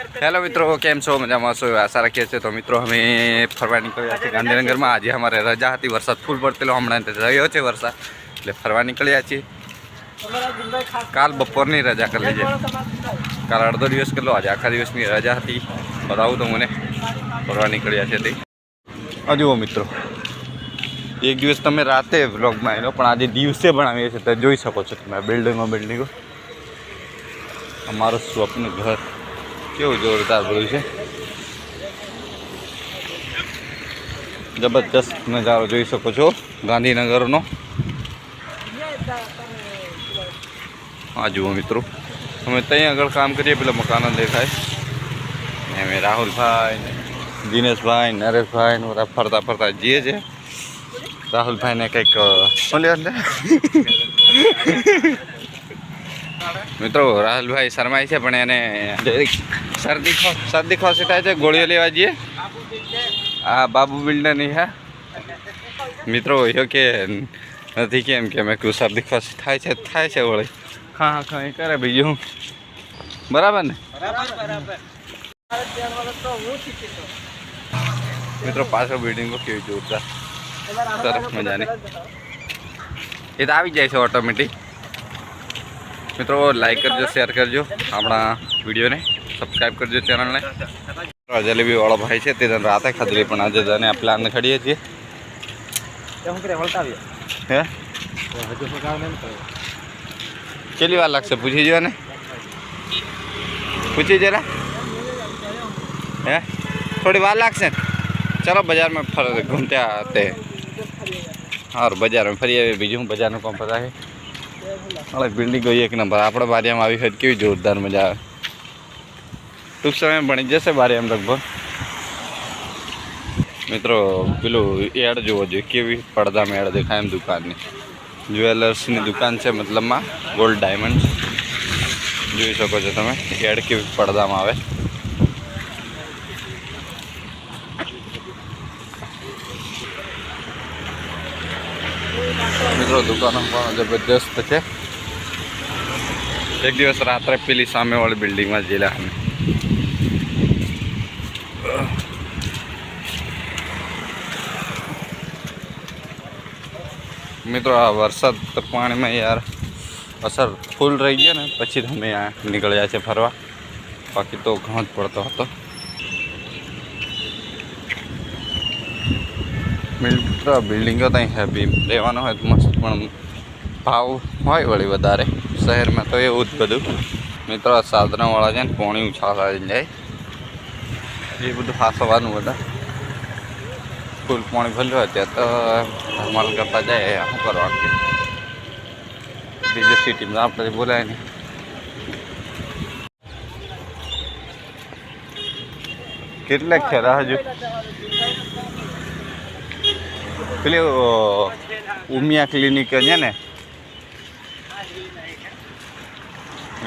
Hello મિત્રો, કેમ છો? મજામાં છો? આશા રાખીએ છીએ તો મિત્રો અમે ફરવા નીકળ્યા છીએ ગાંધીનગરમાં. આજે અમારે રજા હતી, વરસાદ ફૂલ પડતેલો. હમણાં રહ્યો છે વરસાદ, એટલે ફરવા નીકળ્યા છીએ. કાલ બપોરની રજા કરી લીધી. કાલ અડધો દિવસ કેટલો? આજે આખા દિવસની રજા હતી. બતાવું તો મને. ફરવા નીકળ્યા છે તે. જુઓ મિત્રો. એક દિવસ તમે રાતે વ્લોગમાં આવ્યો પણ આજે દિવસે બનાવીએ છીએ. તો જોઈ શકો છો તમે બિલ્ડિંગો બિલ્ડિંગો અમારું સ્વપ્ન ઘર. કેવું જોરદાર ભર્યું છે? જબરજસ્ત નજારો જોઈ શકો છો, ગાંધીનગરનો. હા, જુઓ મિત્રો. અમે ત્યાં આગળ કામ કરીએ, પેલા મકાન દેખાય. અમે રાહુલભાઈ દિનેશભાઈ નરેશભાઈ બધા ફરતા ફરતા જઈએ છે. રાહુલભાઈને કંઈક શું લે મિત્રો, રાહુલભાઈ શરમાય છે, પણ એને શરદી શરદી ખોસી થાય છે, ગોળીઓ લેવા જઈએ. આ બાબુ બિલ્ડરની હા. મિત્રો એ કે નથી કેમ કે મેં કહ્યું શરદી ખોસી થાય છે થાય છે વળી. હા હા ખાઈ કરે બીજું હું. બરાબર ને? મિત્રો, પાછળ બિલ્ડિંગો કેવી જોરદાર સરસ મજાની. એ તો આવી જાય છે ઓટોમેટિક મિત્રો લાઈક કરજો શેર કરજો આપણા વિડીયોને. સબસ્ક્રાઈબ કરજો ચેનલને જલેબી વાળો ભાઈ છે તે તને રાતે ખાધલી પણ આજે તને પ્લાન ખડીએ છીએ. હે? કેટલી વાર લાગશે? પૂછી જો ને? પૂછી જરા હે? થોડી વાર લાગશે ચલો બજારમાં ફર ઘૂમતા આતે હાર બજારમાં ફરી આવી બીજું બજારનું કામ પતા અરે બિલ્ડિંગ ગઈ એક નંબર આપણે બારીયામાં આવી હોય કેવી જોરદાર મજા આવે. ટૂંક સમય બની જશે બારીયામાં લગભગ. મિત્રો, પેલું એડ જોવો જોઈએ, કેવી પડદામાં એડ દેખાય એમ દુકાનની. જ્વેલર્સની દુકાન છે મતલબમાં ગોલ્ડ ડાયમંડ જોઈ શકો છો તમે, એડ કેવી પડદામાં આવે. દુકાનો પણ જબરદસ્ત છે એક દિવસ રાત્રે પેલી સામેવાળી બિલ્ડિંગમાં જેલા અમે મિત્રો આ વરસાદ તો પાણીમાં યાર અસર ફૂલ રહી ગયા ને પછી અમે આ નીકળ્યા છે ફરવા બાકી તો ઘણો જ પડતો હતો મિત્રો બિલ્ડિંગો ત્યાં હેવી રહેવાનું હોય તો મસ્ત, પણ ભાવ હોય વળી વધારે. શહેરમાં તો એવું જ બધું. મિત્રો સાધનવાળા છે ને, પોણી ઉછાળા જાય. એ બધું હાસવાનું બધા. ફૂલ પાણી ભર્યું હોય ત્યાં તો ધમાલ કરતા જાય શું કરવાનું બીજી સિટીમાં આપણે બોલાય નહીં. કેટલાક ખેરા હજુ? પેલી ઉમિયા ક્લિનિક છે ને?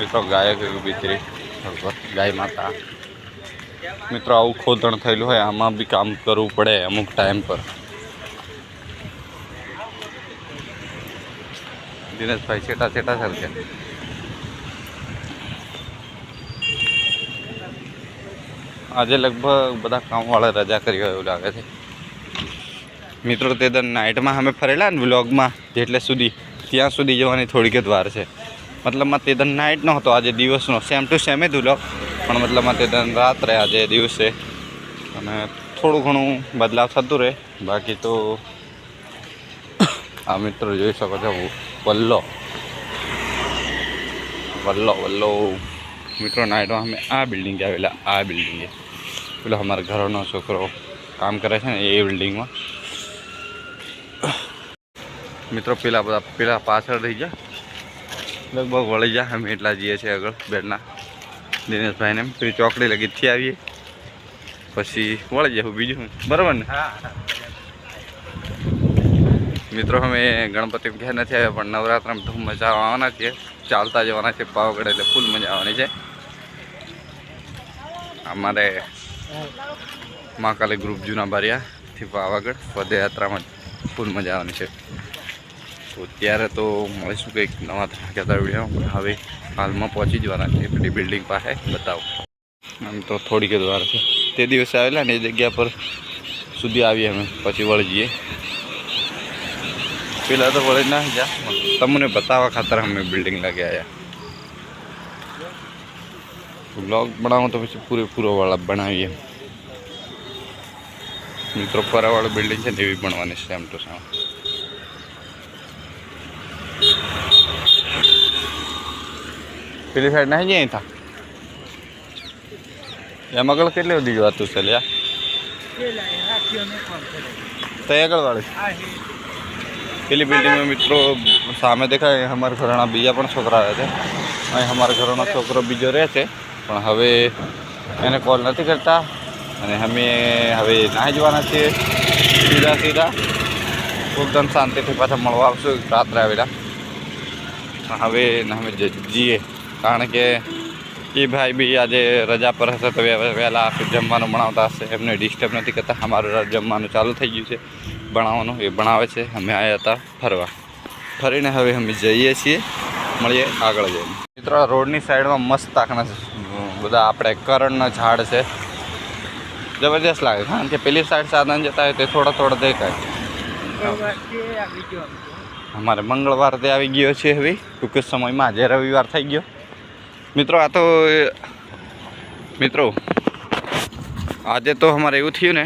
એ તો ગાય બીતરી ગાય માતા. મિત્રો, આવું ખોદણ થયેલું હોય, આમાં બી કામ કરવું પડે અમુક ટાઈમ પર. દિનેશભાઈ છેટા છેટા છે આજે લગભગ બધા કામવાળા રજા કરી હોય એવું લાગે છે. મિત્રો, તે દર નાઇટમાં અમે ફરેલા ને વ્લોગમાં જેટલે સુધી, ત્યાં સુધી જવાની થોડીક જ વાર છે. મતલબમાં તે દર નાઇટનો હતો આજે દિવસનો. સેમ ટુ સેમ જ વ્લોગ પણ મતલબમાં તે દર રાત્રે, આજે દિવસે. અને થોડું ઘણું બદલાવ થતું રહે. બાકી તો, આ મિત્રો જોઈ શકો છો, વલ્લો. વલ્લો વલ્લો. મિત્રો નાઇટમાં અમે આ બિલ્ડિંગે આવેલા, આ બિલ્ડિંગે પેલો અમારા ઘરનો છોકરો કામ કરે છે ને, એ બિલ્ડિંગમાં મિત્રો પેલા બધા પેલા પાછળ રહી ગયા લગભગ વળી જા અમે એટલા જઈએ છીએ આગળ બેડના દિનેશભાઈને એમ. પેલી ચોકડી લગીથી આવીએ. પછી વળી જવું બીજું બરાબર ને? મિત્રો અમે ગણપતિ ઘેર નથી આવ્યા પણ નવરાત્રમાં ધૂમ મજા આવવાના છીએ. ચાલતા જવાના છે પાવાગઢ એટલે ફૂલ મજા આવવાની છે. અમારે મહાકાલી ગ્રુપ જૂના બારિયાથી પાવાગઢ પદયાત્રામાં ફૂલ મજા આવવાની છે. તો ત્યારે તો મળીશું કંઈક નવા કહેતા વીડિયો હવે હાલમાં પહોંચી જવાના છે. પેલી બિલ્ડિંગ પાસે. બતાવો. આમ તો થોડીક જ છે. તે દિવસે આવેલા ને એ જગ્યા પર સુધી આવીએ અમે. પછી વળી જઈએ પેલા તો વળી ના જા. તમને બતાવવા ખાતર અમે બિલ્ડિંગ લાગે આવ્યા બ્લોગ બનાવો તો પછી પૂરેપૂરો વાળા બનાવીએ. મિત્રો પરાવાળું બિલ્ડિંગ છે ને એવી બનવાની એમ તો સેમ પેલી સાઈડ નહીં જાય થા? એમ આગળ કેટલી બધી વાતું છે લ્યા? તો આગળ પેલી બિલ્ડિંગમાં મિત્રો સામે દેખાય અમારા ઘરના બીજા પણ છોકરા રહે છે. અહીં અમારા ઘરનો છોકરો બીજો રહે છે, પણ હવે એને કોલ નથી કરતા અને અમે હવે ના જવાના છીએ. સીધા સીધા એકદમ શાંતિથી પાછા મળવા આવશું. રાત્રે આવેલા. હવે અમે જઈએ. કારણ કે એ ભાઈ બી આજે રજા પર હશે તો વહેલા જમવાનું ભણાવતા હશે. એમને ડિસ્ટર્બ નથી કરતા. અમારું જમવાનું ચાલુ થઈ ગયું છે. ભણાવવાનું એ ભણાવે છે. અમે આવ્યા હતા ફરવા. ફરીને હવે અમે જઈએ છીએ. મળીએ આગળ જઈને. મિત્રો રોડની સાઈડમાં મસ્ત આખના બધા આપણે કરણના ઝાડ છે. જબરદસ્ત લાગે. કારણ કે પેલી સાઈડ સાધન જતા હોય તે થોડા થોડા દેખાય. અમારે મંગળવાર તે આવી ગયો છે હવે. ટૂંક સમયમાં આજે રવિવાર થઈ ગયો. મિત્રો, આ તો મિત્રો, આજે તો અમારે એવું થયું ને,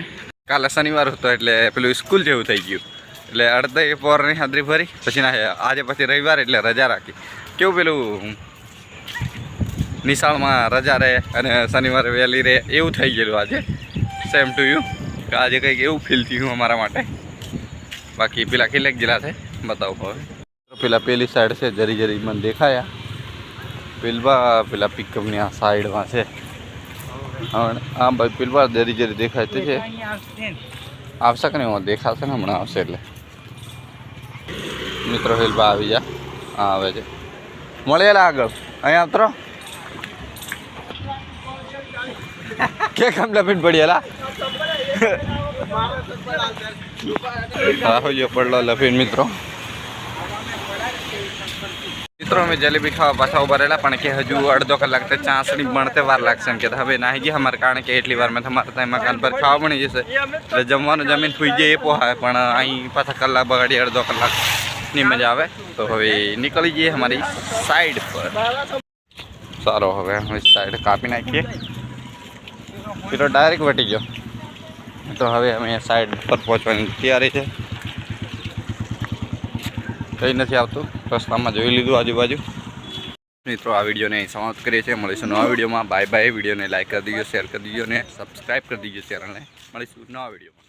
કાલે શનિવાર હતો એટલે પેલું સ્કૂલ જેવું થઈ ગયું. એટલે અડધી પોરની હાજરી ભરી, પછી ના, આજે પછી રવિવાર એટલે રજા રાખી. કેવું પેલું, નિશાળમાં રજા રહે અને શનિવારે વહેલી રહે, એવું થઈ ગયેલું આજે. સેમ ટુ યુ આજે કંઈક એવું ફીલ થયું અમારા માટે. બાકી પેલા કેટલાક જિલ્લા છે, બતાવો હવે. પેલા પેલી સાઈડ છે, જરી જરી મને દેખાયા. પેલવા, પેલા પિકઅપની આ સાઈડમાં છે. આ ભાઈ પેલવા જરી જરી દેખાય તે છે. આવશે કે નહીં? હું દેખાશે ને હમણાં આવશે એટલે. મિત્રો હેલબા આવી જા હા આવે છે. મળેલા આગળ. અહીંયા ઉતરો. કે કામ લપીને પડેલા રાહુલ પડલો લપીન મિત્રો. મિત્રો, અમે જલેબી ખાવા પાછા ઊભા રહેલા, પણ કે હજુ અડધો કલાક તો ચાસણી બનતે વાર લાગશે એમ કે હવે નાહી ગયા અમારે, કારણ કે એટલી વાર મેં તમારે ત્યાં મકાન પર ખાવા બની જશે. એટલે જમવાનું જમીન સુઈ જાય એ પોહાય, પણ અહીં પાછા કલાક બગાડી અડધો કલાકની મજા આવે. તો હવે નીકળી જઈએ અમારી સાઈડ પર. સારો હવે અમે સાઈડ કાપી નાખીએ. પેલો ડાયરેક્ટ વટી ગયો. તો હવે અમે સાઈડ પર પહોંચવાની તૈયારી છે. કંઈ નથી આવતું. રસ્તામાં જોઈ લીધું આજુબાજુ. મિત્રો, આ વિડીયોને અહીં સમાપ્ત કરીએ છીએ. મળીશું નવા વિડીયોમાં. બાય બાય વિડીયોને લાઈક કરી દીજો શેર કરી દીજો અને સબસ્ક્રાઈબ કરી દીજો ચેનલને મળીશું નવા વિડીયોમાં.